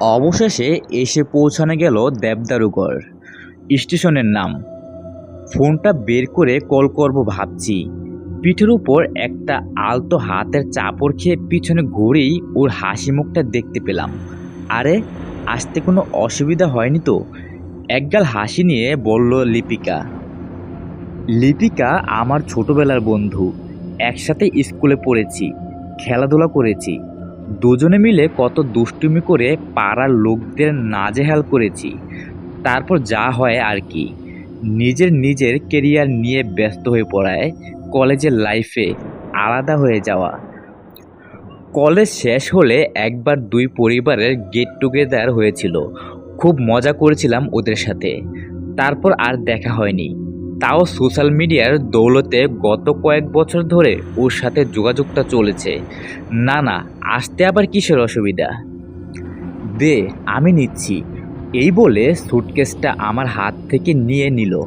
অবশেষে এসে পৌঁছানো গেল দেবদারুগড় স্টেশনের নাম। ফোনটা বের করে কল করব ভাবছি। পিঠের উপর একটা আলতো হাতের চাপড় খেয়ে পিছনে ঘুরেই ওর হাসি মুখটা দেখতে পেলাম। আরে, আসতে কোনো অসুবিধা হয়নি তো? একগাল হাসি নিয়ে বলল লিপিকা। লিপিকা আমার ছোটবেলার বন্ধু, একসাথে স্কুলে পড়েছি, খেলাধুলা করেছি। দুজনে মিলে কত দুষ্টুমি করে পাড়ার লোকদের নাজেহাল করেছি। তারপর যা হয় আর কি। নিজের নিজের কেরিয়ার নিয়ে ব্যস্ত হয়ে পড়ায়, কলেজের লাইফে আলাদা হয়ে যাওয়া। কলেজ শেষ হলে একবার দুই পরিবারের গেট টুগেদার হয়েছিল। খুব মজা করেছিলাম ওদের সাথে। তারপর আর দেখা হয়নি। তাও সোশ্যাল মিডিয়ার দৌলতে গত কয়েক বছর ধরে ওর সাথে যোগাযোগটা চলেছে। না না, আসতে আবার কিসের অসুবিধা? দে, আমি নিচ্ছি। এই বলে সুটকেসটা আমার হাত থেকে নিয়ে নিল।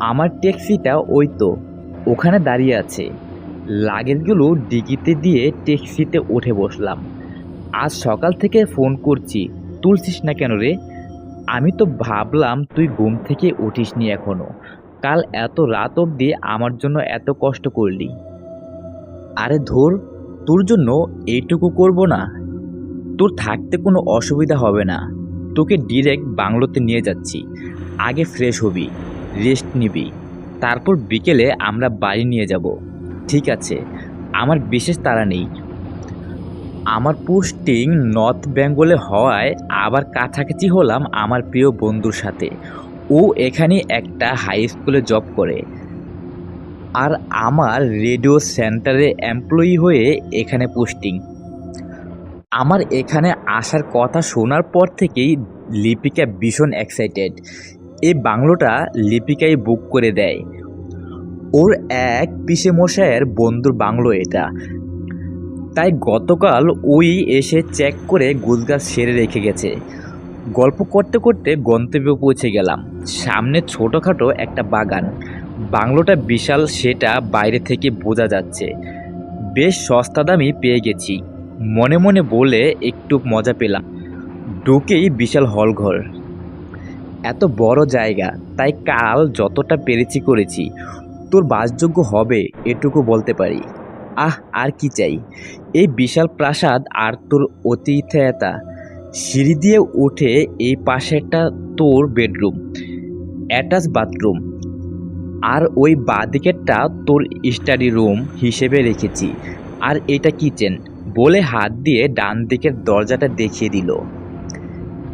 আমার ট্যাক্সিটা ওই তো, ওখানে দাঁড়িয়ে আছে। লাগেজগুলো ডিগিতে দিয়ে ট্যাক্সিতে উঠে বসলাম। আজ সকাল থেকে ফোন করছি, তুলছিস না কেন রে? আমি তো ভাবলাম তুই ঘুম থেকে উঠিসনি এখনও। কাল এত রাত অবধি আমার জন্য এত কষ্ট করলি। আরে ধর, তোর জন্য এইটুকু করব না। তোর থাকতে কোনো অসুবিধা হবে না। তোকে ডিরেক্ট বাংলোতে নিয়ে যাচ্ছি। আগে ফ্রেশ হবি রেস্ট নিবি। তারপর বিকেলে আমরা বাড়ি নিয়ে যাব। ঠিক আছে, আমার বিশেষ তাড়া নেই। আমার পোস্টিং নর্থ বেঙ্গলে হওয়ায় আবার কাছাকাছি হলাম আমার প্রিয় বন্ধুর সাথে। ও এখানে একটা হাই স্কুলে জব করে। আর আমার রেডিও সেন্টারে এমপ্লয়ি হয়ে এখানে পোস্টিং আমার এখানে আসার কথা শোনার পর থেকেই লিপিকা ভীষণ এক্সাইটেড এই বাংলোটা লিপিকাই বুক করে দেয়। ওর এক পিসে মশাইয়ের বন্ধুর বাংলো এটা। তাই গতকাল ওই এসে চেক করে গুজগাছ সেরে রেখে গেছে। গল্প করতে করতে গন্তব্যে পৌঁছে গেলাম। সামনে ছোটোখাটো একটা বাগান। বাংলোটা বিশাল, সেটা বাইরে থেকে বোঝা যাচ্ছে। বেশ সস্তা দামি পেয়ে গেছি। মনে মনে বলে একটু মজা পেলাম। ঢুকেই বিশাল হলঘর। এত বড় জায়গা, তাই কাল যতটা পেরেছি করেছি। তোর বাসযোগ্য হবে, এটুকু বলতে পারি। আহ, আর কি চাই? এই বিশাল প্রাসাদ আর তোর অতিথেয়তা। সিঁড়ি দিয়ে উঠে এই পাশেরটা তোর বেডরুম, অ্যাটাচ বাথরুম। আর ওই বাঁদিকেরটা তোর স্টাডি রুম হিসেবে রেখেছি। আর এটা কিচেন, বলে হাত দিয়ে ডান দিকের দরজাটা দেখিয়ে দিল।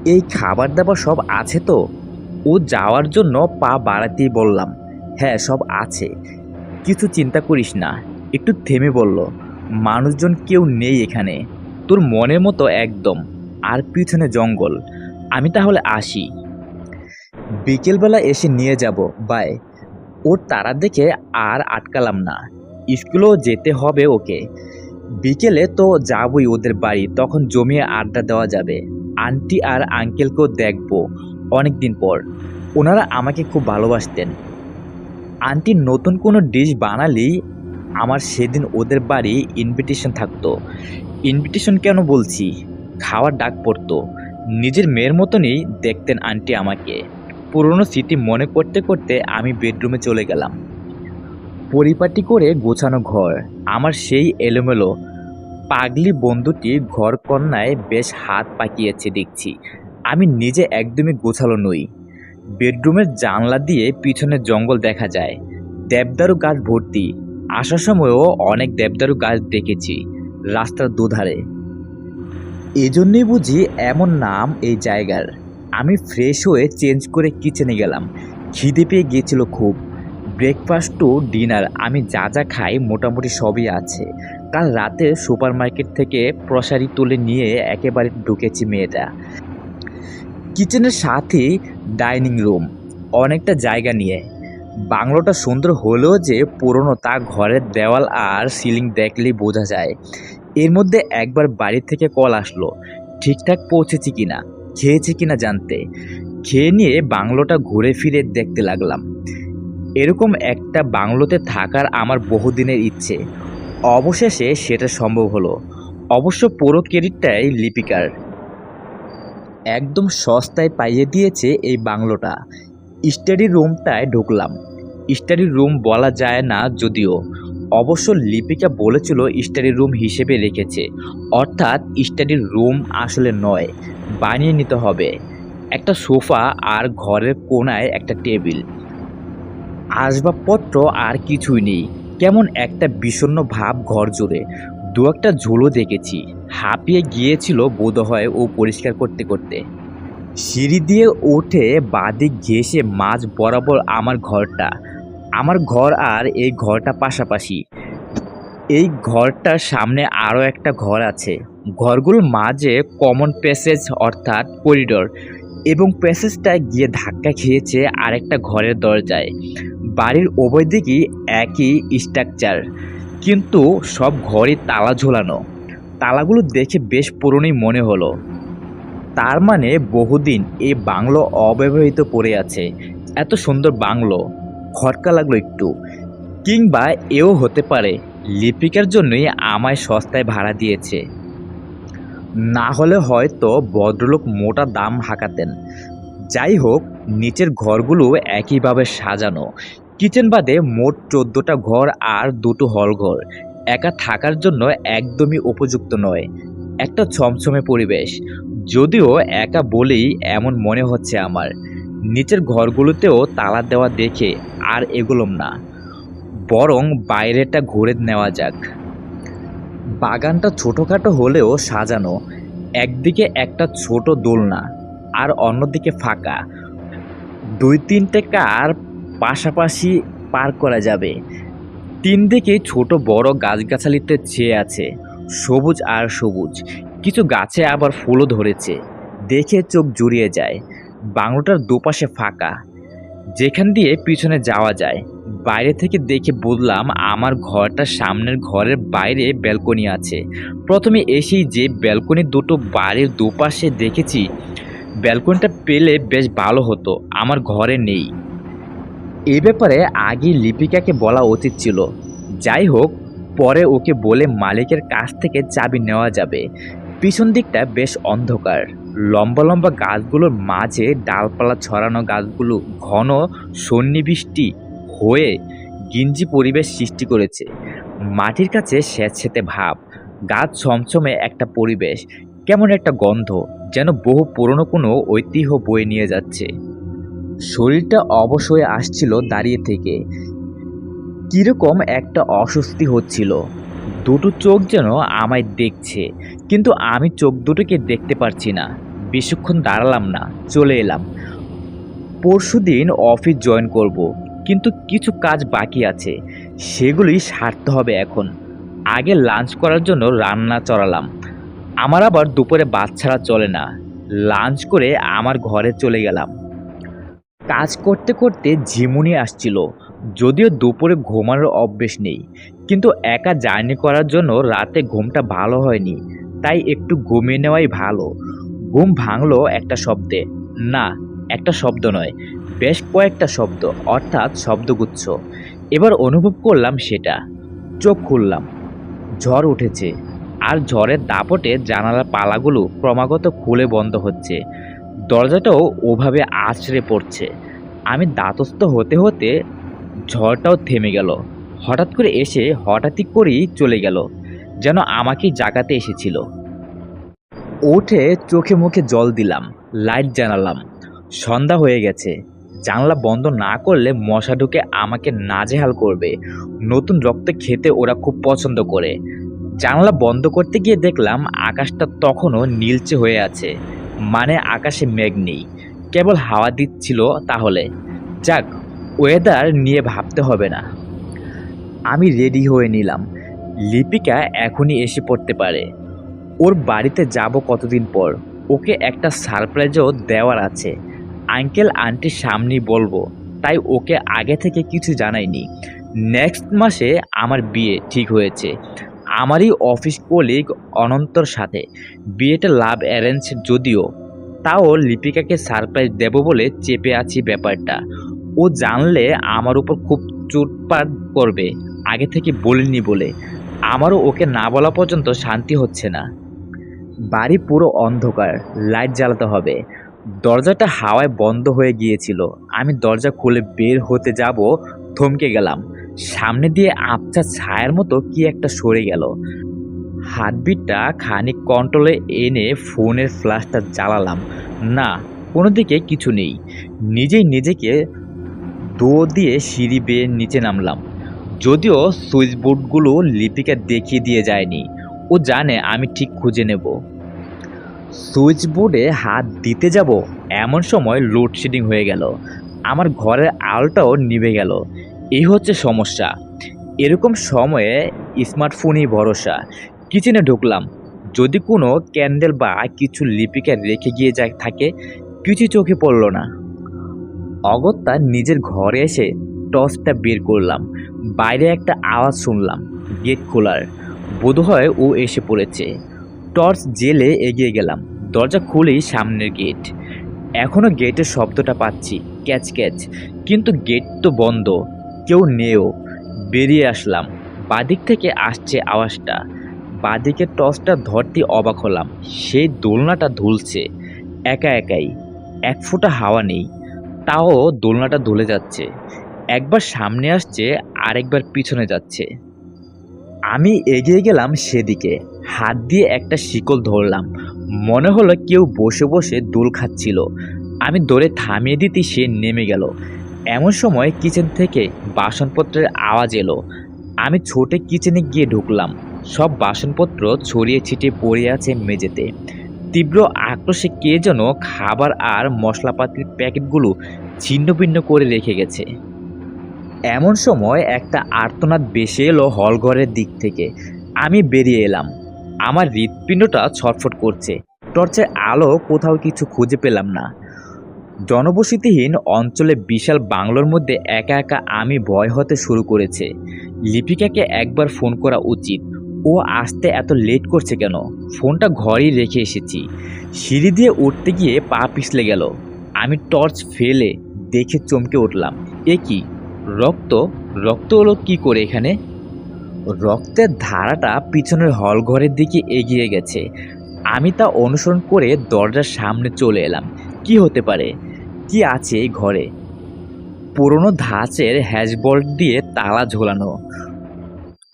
এই খাবার দাবার সব আছে তো? ও যাওয়ার জন্য পা বাড়াতেই বললাম হ্যাঁ সব আছে। কিছু চিন্তা করিস না। একটু থেমে বলল, মানুষজন কেউ নেই এখানে। তোর মনের মতো একদম। আর পিছনে জঙ্গল। আমি তাহলে আসি। বিকেলবেলা এসে নিয়ে যাব, বাই। ওর তারা দেখে আর আটকালাম না। স্কুলেও যেতে হবে ওকে। বিকেলে তো যাবই ওদের বাড়ি, তখন জমিয়ে আড্ডা দেওয়া যাবে। আন্টি আর আঙ্কেলকেও দেখব অনেক দিন পর। ওনারা আমাকে খুব ভালোবাসতেন। আন্টি নতুন কোনো ডিশ বানালেই আমার সেদিন ওদের বাড়ি ইনভিটেশন থাকতো। ইনভিটেশন কেন বলছি? খাওয়ার ডাক পড়তো। নিজের মেয়ের মতনই দেখতেন আন্টি আমাকে। পুরনো স্মৃতি মনে করতে করতে আমি বেডরুমে চলে গেলাম। পরিপাটি করে গোছানো ঘর। আমার সেই এলোমেলো, পাগলি বন্ধুটি ঘর কন্যায় বেশ হাত পাকিয়েছে দেখছি। আমি নিজে একদমই গোছালো নই। বেডরুমের জানলা দিয়ে পিছনে জঙ্গল দেখা যায়। দেবদারু গাছ ভর্তি। আসার সময়ও অনেক দেবদারু গাছ দেখেছি, রাস্তার দুধারে। এজন্যই বুঝি এমন নাম এই জায়গার। আমি ফ্রেশ হয়ে চেঞ্জ করে কিচেনে গেলাম। খিদে পেয়ে গিয়েছিল খুব। ব্রেকফাস্ট টু ডিনার, আমি যা যা খাই মোটামুটি সবই আছে। কাল রাতে সুপার মার্কেট থেকে প্রসারি তুলে নিয়ে একেবারে ঢুকেছি মেয়েটা। কিচেনের সাথে ডাইনিং রুম, অনেকটা জায়গা নিয়ে। বাংলোটা সুন্দর হলেও যে পুরনো তা ঘরের দেওয়াল আর সিলিং দেখলেই বোঝা যায়। এর মধ্যে একবার বাড়ি থেকে কল আসলো, ঠিকঠাক পৌঁছেছি কিনা, খেয়েছি কিনা জানতে। খেয়ে নিয়ে বাংলোটা ঘুরে ফিরে দেখতে লাগলাম। এরকম একটা বাংলোতে থাকার আমার বহুদিনের ইচ্ছে। অবশেষে সেটা সম্ভব হলো। অবশ্য পুরো ক্রেডিটটাই লিপিকার। একদম সস্তায় পাইয়ে দিয়েছে এই বাংলোটা। স্টাডি রুমটায় ঢুকলাম। স্টাডি রুম বলা যায় না যদিও। অবশ্য লিপিকা বলেছিল স্টাডি রুম হিসেবে রেখেছে। অর্থাৎ স্টাডি রুম আসলে নয়, বানিয়ে নিতে হবে। একটা সোফা আর ঘরের কোনায় একটা টেবিল। আসবাবপত্র আর কিছুই নেই। কেমন একটা বিষণ্ণ ভাব ঘর জুড়ে। দু একটা ঝুলো দেখেছি। হাঁপিয়ে গিয়েছিল বোধহয় ও পরিষ্কার করতে করতে। সিঁড়ি দিয়ে উঠে বাদিক ঘেসে মাঝ বরাবর আমার ঘরটা। আমার ঘর আর এই ঘরটা পাশাপাশি। এই ঘরটার সামনে আরও একটা ঘর আছে। ঘরগুলোর মাঝে কমন প্যাসেজ অর্থাৎ করিডোর এবং প্যাসেজটায় গিয়ে ধাক্কা খেয়েছে আরেকটা ঘরের দরজায়। বাড়ির উভয় দিকেই একই স্ট্রাকচার কিন্তু সব ঘরই তালা ঝোলানো। তালাগুলো দেখে বেশ পুরনোই মনে হলো। তার মানে বহুদিন এই বাংলো অব্যবহৃত পড়ে আছে। এত সুন্দর বাংলো। খটকা লাগল একটু। কিংবা এও হতে পারে, লিপিকার জন্যই আমায় সস্তায় ভাড়া দিয়েছে। না হলে হয়তো ভদ্রলোক মোটা দাম হাঁকাতেন। যাই হোক, নিচের ঘরগুলো একইভাবে সাজানো। কিচেন বাদে মোট চোদ্দোটা ঘর আর দুটো হল ঘর একা থাকার জন্য একদমই উপযুক্ত নয়। একটা ছমছমে পরিবেশ। যদিও একা বলেই এমন মনে হচ্ছে আমার। নিচের ঘরগুলোতেও তালা দেওয়া দেখে আর এগুলোম না। বরং বাইরেটা ঘুরে নেওয়া যাক। বাগানটা ছোটোখাটো হলেও সাজানো। একদিকে একটা ছোট দোলনা আর অন্যদিকে ফাঁকা। দুই তিনটে কার পাশাপাশি পার করা যাবে। তিন দিকে ছোট বড় গাছগাছালিতে ছেয়ে আছে। সবুজ আর সবুজ। কিছু গাছে আবার ফুলও ধরেছে। দেখে চোখ জুড়িয়ে যায়। বাংলোটার দুপাশে ফাঁকা। যেখান দিয়ে পিছনে যাওয়া যায়। বাইরে থেকে দেখে বুঝলাম আমার ঘরটার সামনের ঘরের বাইরে ব্যালকনি আছে। প্রথমে এসেই যে ব্যালকনি দুটো বাড়ির দুপাশে দেখেছি, ব্যালকনিটা পেলে বেশ ভালো হতো, আমার ঘরে নেই। এই ব্যাপারে আগে লিপিকাকে বলা উচিত ছিল। যাই হোক পরে ওকে বলে মালিকের কাছ থেকে চাবি নেওয়া যাবে। পিছন দিকটা বেশ অন্ধকার। লম্বা লম্বা গাছগুলোর মাঝে ডালপালা ছড়ানো গাছগুলো ঘন সন্নিবিষ্টি হয়ে গিঞ্জি পরিবেশ সৃষ্টি করেছে। মাটির কাছে স্যাঁতস্যাঁতে ভাব, গাছ ছমছমে একটা পরিবেশ, কেমন একটা গন্ধ, যেন বহু পুরনো কোনো ঐতিহ্য বয়ে নিয়ে যাচ্ছে। শরীরটা অবশ্যই আসছিল দাঁড়িয়ে থেকে। কীরকম একটা অস্বস্তি হচ্ছিল। দুটো চোখ যেন আমায় দেখছে, কিন্তু আমি চোখ দুটোকে দেখতে পারছি না। বেশিক্ষণ দাঁড়ালাম না, চলে এলাম। পরশু দিন অফিস জয়েন করব, কিন্তু কিছু কাজ বাকি আছে, সেগুলি সারতে হবে এখন। আগে লাঞ্চ করার জন্য রান্না চড়ালাম। আমার আবার দুপুরে বাচ্চারা চলে না। লাঞ্চ করে আমার ঘরে চলে গেলাম। কাজ করতে করতে ঝিমুনি আসছিল। যদিও দুপুরে ঘুমানোর অভ্যেস নেই, কিন্তু একা জার্নি করার জন্য রাতে ঘুমটা ভালো হয়নি, তাই একটু ঘুমিয়ে নেওয়াই ভালো। ঘুম ভাঙলো একটা শব্দে। না, একটা শব্দ নয়, বেশ কয়েকটা শব্দ, অর্থাৎ শব্দগুচ্ছ। এবার অনুভব করলাম সেটা। চোখ খুললাম। ঝড় উঠেছে, আর ঝড়ের দাপটে জানালার পালাগুলো ক্রমাগত খুলে বন্ধ হচ্ছে। দরজাটাও ওভাবে আছড়ে পড়ছে। আমি দাতস্থ হতে হতে ঝড়টাও থেমে গেল। হঠাৎ করে এসে হঠাৎই করেই চলে গেল, যেন আমাকেই জাগাতে এসেছিল। উঠে চোখে মুখে জল দিলাম, লাইট জানালাম সন্ধ্যা হয়ে গেছে। জানলা বন্ধ না করলে মশা ঢুকে আমাকে নাজেহাল করবে। নতুন রক্ত খেতে ওরা খুব পছন্দ করে। জানলা বন্ধ করতে গিয়ে দেখলাম আকাশটা তখনও নীলচে হয়ে আছে। মানে আকাশে মেঘ নেই। কেবল হাওয়া দিচ্ছিল তাহলে। যাক ওয়েদার নিয়ে ভাবতে হবে না। আমি রেডি হয়ে নিলাম। লিপিকা এখনই এসে পড়তে পারে। ওর বাড়িতে যাব কতদিন পর? ওকে একটা সারপ্রাইজও দেওয়ার আছে। আঙ্কেল আন্টির সামনেই বলব। তাই ওকে আগে থেকে কিছু জানাইনি। নেক্সট মাসে আমার বিয়ে ঠিক হয়েছে। আমারই অফিস কলিগ অনন্তর সাথে। বিয়েটা লাভ অ্যারেঞ্জ যদিও, তাও লিপিকাকে সারপ্রাইজ দেব বলে চেপে আছি ব্যাপারটা। ও জানলে আমার উপর খুব চোটপাট করবে। আগে থেকে বলিনি বলে। আমারও ওকে না বলা পর্যন্ত শান্তি হচ্ছে না। বাড়ি পুরো অন্ধকার, লাইট জ্বালাতে হবে। দরজাটা হাওয়ায় বন্ধ হয়ে গিয়েছিল। আমি দরজা খুলে বের হতে যাব, থমকে গেলাম। সামনে দিয়ে আবছা ছায়ার মতো কি একটা সরে গেল। হাতবিটটা খানিক কন্ট্রোলে এনে ফোনের ফ্ল্যাশটা জ্বালালাম। না, কোনো দিকে কিছু নেই। নিজেই নিজেকে দো দিয়ে সিঁড়ি বেয়ে নিচে নামলাম। যদিও সুইচ বোর্ডগুলো লিপিকা দেখিয়ে দিয়ে যায়নি, ও জানে আমি ঠিক খুঁজে নেব। সুইচ বোর্ডে হাত দিতে যাব, এমন সময় লোডশেডিং হয়ে গেল। আমার ঘরের আলোটাও নিভে গেল। এই হচ্ছে সমস্যা। এরকম সময়ে স্মার্টফোনই ভরসা। কিচেনে ঢুকলাম। যদি কোনো ক্যান্ডেল বা কিছু লিপিকা রেখে গিয়ে যায় থাকে কিছু চোখে পড়ল না। অগত্যা নিজের ঘরে এসে টর্চটা বের করলাম। বাইরে একটা আওয়াজ শুনলাম, গেট খোলার। বোধহয় ও এসে পড়েছে। টর্চ জেলে এগিয়ে গেলাম, দরজা খুলেই সামনের গেট। এখনও গেটের শব্দটা পাচ্ছি, ক্যাচ ক্যাচ। কিন্তু গেট তো বন্ধ, কেউ নেও। বেরিয়ে আসলাম, বাদিক থেকে আসছে আওয়াজটা। বাদিকের টর্চটা ধরতে অবাক হলাম, সেই দোলনাটা ধুলছে। একা একাই, এক ফোঁটা হাওয়া নেই। তাও দোলনাটা দুলে যাচ্ছে। একবার সামনে আসছে, আরেকবার পিছনে যাচ্ছে। আমি এগিয়ে গেলাম সেদিকে। হাত দিয়ে একটা শিকল ধরলাম। মনে হলো কেউ বসে বসে দোল খাচ্ছিল। আমি দৌড়ে থামিয়ে দিতে সে নেমে গেল। এমন সময় কিচেন থেকে বাসনপত্রের আওয়াজ এলো। আমি ছোটে কিচেনে গিয়ে ঢুকলাম। সব বাসনপত্র ছড়িয়ে ছিটিয়ে পড়ে আছে মেঝেতে। তীব্র আক্রোশে কে যেন খাবার আর মশলাপাতির প্যাকেটগুলো ছিন্ন ভিন্ন করে রেখে গেছে। এমন সময় একটা আর্তনাদ বেশি এলো হলঘরের দিক থেকে। আমি বেরিয়ে এলাম। আমার হৃৎপিণ্ডটা ছটফট করছে। টর্চের আলো কোথাও কিছু খুঁজে পেলাম না। জনবসতিহীন অঞ্চলে বিশাল বাংলোর মধ্যে একা একা আমি ভয় হতে শুরু করেছে। লিপিকাকে একবার ফোন করা উচিত। ও আসতে এত লেট করছে কেন? ফোনটা ঘরেই রেখে এসেছি। সিঁড়ি দিয়ে উঠতে গিয়ে পা পিছলে গেল। আমি টর্চ ফেলে দেখে চমকে উঠলাম। এ কি? রক্ত? রক্ত হলো কি করে এখানে? রক্তের ধারাটা পিছনের হল ঘরের দিকে এগিয়ে গেছে। আমি তা অনুসরণ করে দরজার সামনে চলে এলাম। কি হতে পারে? কি আছে এই ঘরে? পুরনো ধাঁচের হ্যাশবোল্ট দিয়ে তালা ঝোলানো।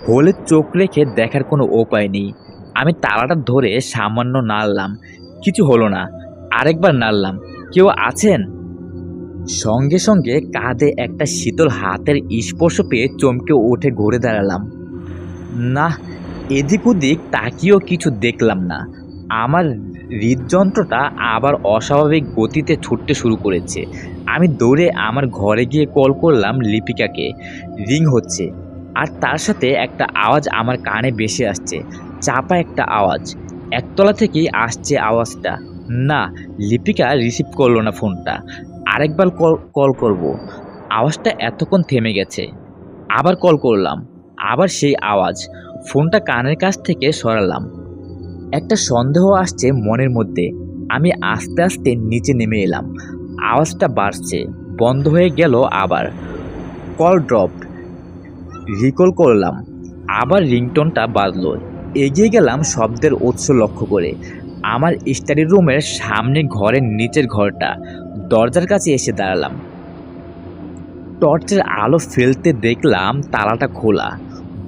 হলে চোখ রেখে দেখার কোনো উপায় নেই। আমি তালাটা ধরে সামান্য নাড়লাম। কিছু হলো না। আরেকবার নাড়লাম। কেউ আছেন? সঙ্গে সঙ্গে কাঁধে একটা শীতল হাতের স্পর্শ পেয়ে চমকে উঠে ঘুরে দাঁড়ালাম। না, এদিক ওদিক তাকিয়েও কিছু দেখলাম না। আমার হৃদযন্ত্রটা আবার অস্বাভাবিক গতিতে ছুটতে শুরু করেছে। আমি দৌড়ে আমার ঘরে গিয়ে কল করলাম লিপিকাকে। রিং হচ্ছে। আর তার সাথে একটা আওয়াজ আমার কানে বেশি আসছে। চাপা একটা আওয়াজ। একতলা থেকেই আসছে আওয়াজটা। না, লিপিকা রিসিভ করল না ফোনটা। আরেকবার কল কল করব। আওয়াজটা এতক্ষণ থেমে গেছে। আবার কল করলাম। আবার সেই আওয়াজ। ফোনটা কানের কাছ থেকে সরালাম। একটা সন্দেহ আসছে মনের মধ্যে। আমি আস্তে আস্তে নিচে নেমে এলাম। আওয়াজটা বাড়ছে। বন্ধ হয়ে গেল আবার। কল ড্রপ রিকল করলাম। আবার রিংটোনটা বাজলো। এগিয়ে গেলাম শব্দের উৎস লক্ষ্য করে। আমার স্টাডি রুমের সামনে ঘরের নিচের ঘরটা। দরজার কাছে এসে দাঁড়ালাম। টর্চের আলো ফেলতে দেখলাম তালাটা খোলা।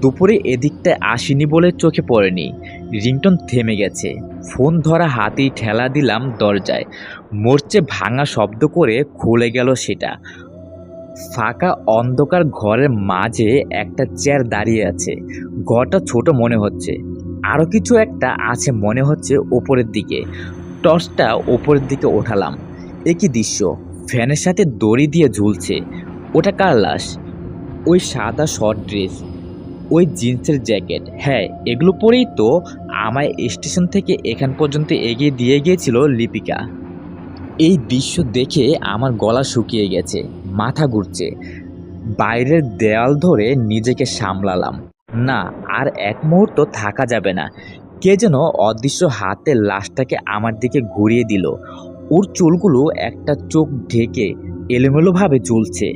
দুপুরে এদিকটায় আসিনি বলে চোখে পড়েনি। রিংটন থেমে গেছে। ফোন ধরা হাতেই ঠেলা দিলাম দরজায়। মরচে ভাঙা শব্দ করে খুলে গেল সেটা। ফাঁকা অন্ধকার ঘরের মাঝে একটা চেয়ার দাঁড়িয়ে আছে। ঘরটা ছোট মনে হচ্ছে। আরও কিছু একটা আছে মনে হচ্ছে ওপরের দিকে। টর্চটা ওপরের দিকে ওঠালাম। একই দৃশ্য। ফ্যানের সাথে দড়ি দিয়ে ঝুলছে। ওটা কার লাশ? ওই সাদা শর্ট ড্রেস ওই জিন্সের জ্যাকেট হ্যাঁ এগুলো পরেই তো আমায় স্টেশন থেকে এখান পর্যন্ত এগিয়ে দিয়ে গিয়েছিল লিপিকা। এই দৃশ্য দেখে আমার গলা শুকিয়ে গেছে। মাথা ঘুরছে। বাইরের দেয়াল ধরে নিজেকে সামলালাম। না, আর এক মুহূর্ত থাকা যাবে না। কে যেন অদৃশ্য হাতে লাশটাকে আমার দিকে ঘুরিয়ে দিল। ওর চুলগুলো একটা চোখ ঢেকে এলোমেলোভাবে জ্বলছে।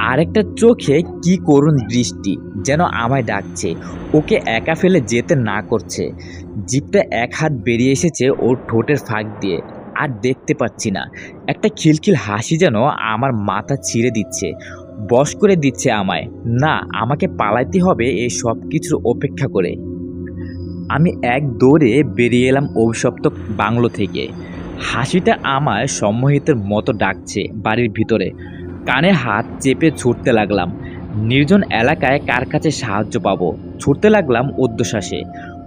আরেকটা চোখে কি করুণ দৃষ্টি যেন আমায় ডাকছে। ওকে একা ফেলে যেতে না করছে। জিপটা এক হাত বেরিয়ে এসেছে ওর ঠোঁটের ফাঁক দিয়ে। আর দেখতে পাচ্ছি না। একটা খিলখিল হাসি যেন আমার মাথা ছিঁড়ে দিচ্ছে। বশ করে দিচ্ছে আমায়, না, আমাকে পালাইতে হবে এই সব কিছুর অপেক্ষা করে। আমি এক দৌড়ে বেরিয়ে এলাম অভিশপ্ত বাংলো থেকে। হাসিটা আমায় সম্মোহিতের মতো ডাকছে বাড়ির ভিতরে। কানে হাত চেপে ছুটতে লাগলাম। নির্জন এলাকায় কার কাছে সাহায্য পাবো? ছুটতে লাগলাম ঊর্ধ্বশ্বাসে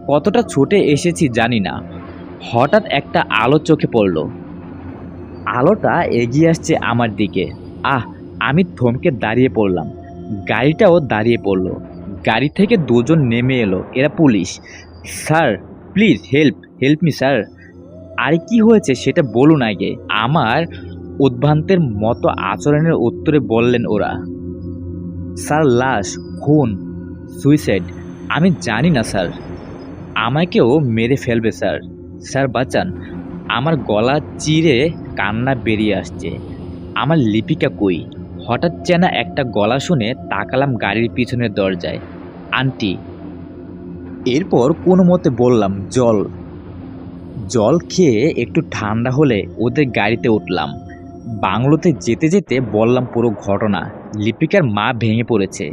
কতটা ছুটে এসেছি জানি না। হঠাৎ একটা আলো চোখে পড়ল। আলোটা এগিয়ে আসছে আমার দিকে। আহ, আমি থমকে দাঁড়িয়ে পড়লাম। গাড়িটাও দাঁড়িয়ে পড়ল। গাড়ি থেকে দুজন নেমে এলো। এরা police. Sir, please help help me, sir. আর কি হয়েছে সেটা বলুন আগে। আমার উদ্ভ্রান্তের মতো আচরণের উত্তরে বললেন ওরা। স্যার, লাশ, খুন, সুইসাইড। আমি জানি না, স্যার। আমাকেও মেরে ফেলবে, স্যার। স্যার বাঁচান। আমার গলা চিরে কান্না বেরিয়ে আসছে। আমার লিপিকা কই? হঠাৎ চেনা একটা গলা শুনে তাকালাম গাড়ির পিছনের দরজায়। আন্টি। এরপর কোনো মতে বললাম, জল। জল খেয়ে একটু ঠান্ডা হলে ওদের গাড়িতে উঠলাম। বাংলোতে যেতে যেতে বললাম পুরো ঘটনা। লিপিকার মা ভেঙে পড়েছে।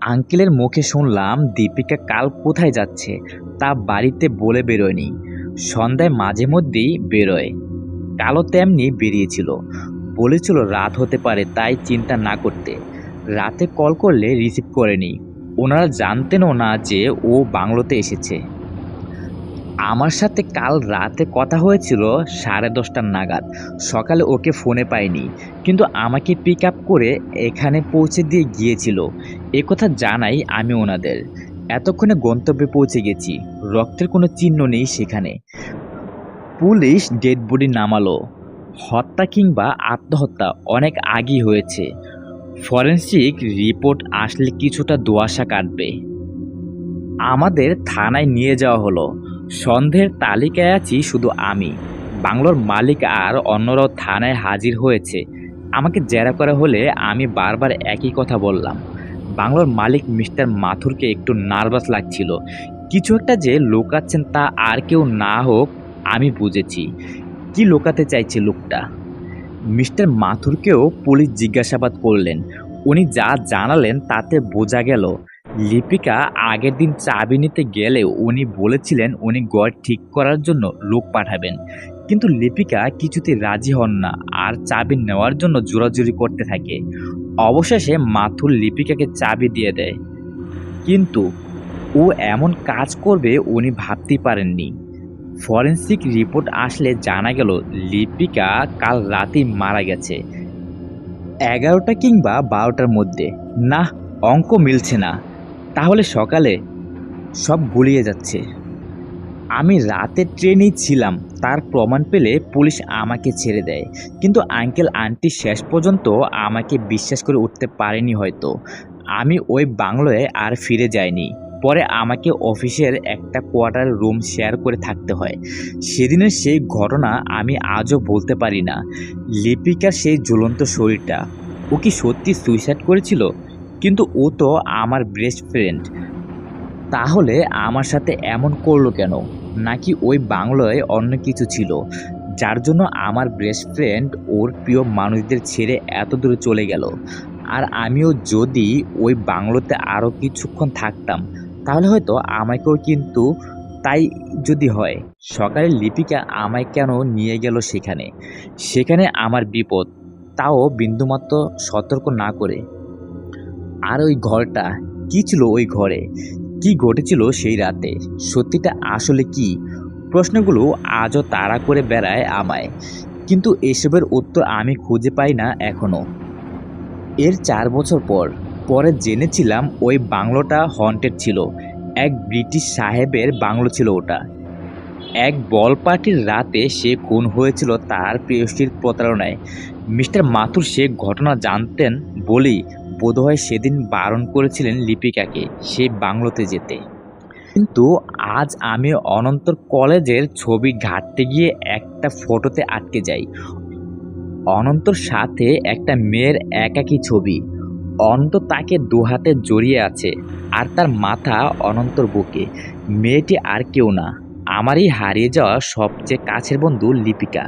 আঙ্কেলের মুখে শুনলাম, দীপিকা কাল কোথায় যাচ্ছে? তা বাড়িতে বলে বেরোয়নি। সন্ধ্যায় মাঝে মধ্যেই বেরোয়। কালো তেমনি বেরিয়েছিল বলেছিল রাত হতে পারে তাই চিন্তা না করতে। রাতে কল করলে রিসিভ করেনি। ওনারা জানতেনও না যে ও বাংলোতে এসেছে। আমার সাথে কাল রাতে কথা হয়েছিল সাড়ে দশটার নাগাদ। সকালে ওকে ফোনে পাইনি, কিন্তু আমাকে পিক আপ করে এখানে পৌঁছে দিয়ে গিয়েছিল। এ কথা জানাই আমি ওনাদের। এতক্ষণে গন্তব্যে পৌঁছে গেছি। রক্তের কোনো চিহ্ন নেই সেখানে। পুলিশ ডেড বডি নামালো। হত্যা কিংবা আত্মহত্যা অনেক আগেই হয়েছে। ফরেন্সিক রিপোর্ট আসলে কিছুটা দোয়াশা কাটবে। আমাদের থানায় নিয়ে যাওয়া হলো। সন্ধ্যের তালিকায় আছি শুধু আমি। বাংলোর মালিক আর অন্যরাও থানায় হাজির হয়েছে। আমাকে জেরা করা হলে আমি বারবার একই কথা বললাম। বাংলোর মালিক মিস্টার মাথুরকে একটু নার্ভাস লাগছিল। কিছু একটা যে লোকাচ্ছেন তা আর কেউ না হোক, আমি বুঝেছি। কি লুকাতে চাইছে লোকটা? মিস্টার মাথুরকেও পুলিশ জিজ্ঞাসাবাদ করলেন। উনি যা জানালেন তাতে বোঝা গেল। লিপিকা আগের দিন চাবি নিতে গেলেও উনি বলেছিলেন উনি গড় ঠিক করার জন্য লোক পাঠাবেন। কিন্তু লিপিকা কিছুতে রাজি হন না আর চাবি নেওয়ার জন্য জোরাজুরি করতে থাকে। অবশেষে মাথুর লিপিকাকে চাবি দিয়ে দেয়। কিন্তু ও এমন কাজ করবে উনি ভাবতেই পারেননি। ফরেন্সিক রিপোর্ট আসলে জানা গেল, লিপিকা কাল রাতেই মারা গেছে। এগারোটা কিংবা বারোটার মধ্যে। না, অঙ্ক মিলছে না। তাহলে সকালে সব গুলিয়ে যাচ্ছে। আমি রাতে ট্রেনেই ছিলাম, তার প্রমাণ পেলে পুলিশ আমাকে ছেড়ে দেয়। কিন্তু আঙ্কেল আন্টি শেষ পর্যন্ত আমাকে বিশ্বাস করে উঠতে পারেনি হয়তো। আমি ওই বাংলোয় আর ফিরে যাইনি। পরে আমাকে অফিসের একটা কোয়ার্টার রুম শেয়ার করে থাকতে হয়। সেদিনের সেই ঘটনা আমি আজও বলতে পারি না। লিপিকার সেই জ্বলন্ত শরীরটা, ও কি সত্যি সুইসাইড করেছিল? কিন্তু ও তো আমার বেস্ট ফ্রেন্ড তাহলে আমার সাথে এমন করল কেন? নাকি ওই বাংলোয় অন্য কিছু ছিল? যার জন্য আমার বেস্ট ফ্রেন্ড ওর প্রিয় মানুষদের ছেড়ে এত দূরে চলে গেল। আর আমিও যদি ওই বাংলোতে আরও কিছুক্ষণ থাকতাম তাহলে হয়তো আমাকেও কিন্তু তাই যদি হয়। সকালে লিপিকা আমায় কেন নিয়ে গেল সেখানে? সেখানে আমার বিপদ, তাও বিন্দুমাত্র সতর্ক না করে। আর ওই ঘরটা, কী ছিল ওই ঘরে? কি ঘটেছিল সেই রাতে? সত্যিটা আসলে কি? প্রশ্নগুলো আজও তাড়া করে বেড়ায় আমায়। কিন্তু এসবের উত্তর আমি খুঁজে পাই না এখনও এর চার বছর পর পরে জেনেছিলাম ওই বাংলোটা হন্টেড ছিল। এক ব্রিটিশ সাহেবের বাংলো ছিল ওটা। এক বল পার্টির রাতে সে খুন হয়েছিল তার প্রেয়সীর প্রতারণায়। মিস্টার মাথুর সে ঘটনা জানতেন বলেই বোধহয় সেদিন বারণ করেছিলেন লিপিকাকে সেই বাংলোতে যেতে। কিন্তু আজ আমি অনন্তর কলেজের ছবি ঘাটতে গিয়ে একটা ফটোতে আটকে যাই। অনন্তর সাথে একটা মেয়ের একাকী ছবি। অনন্ত তাকে দুহাতে জড়িয়ে আছে, আর তার মাথা অনন্তর বুকে। মেয়েটি আর কেউ না। আমারই হারিয়ে যাওয়া সবচেয়ে কাছের বন্ধু লিপিকা।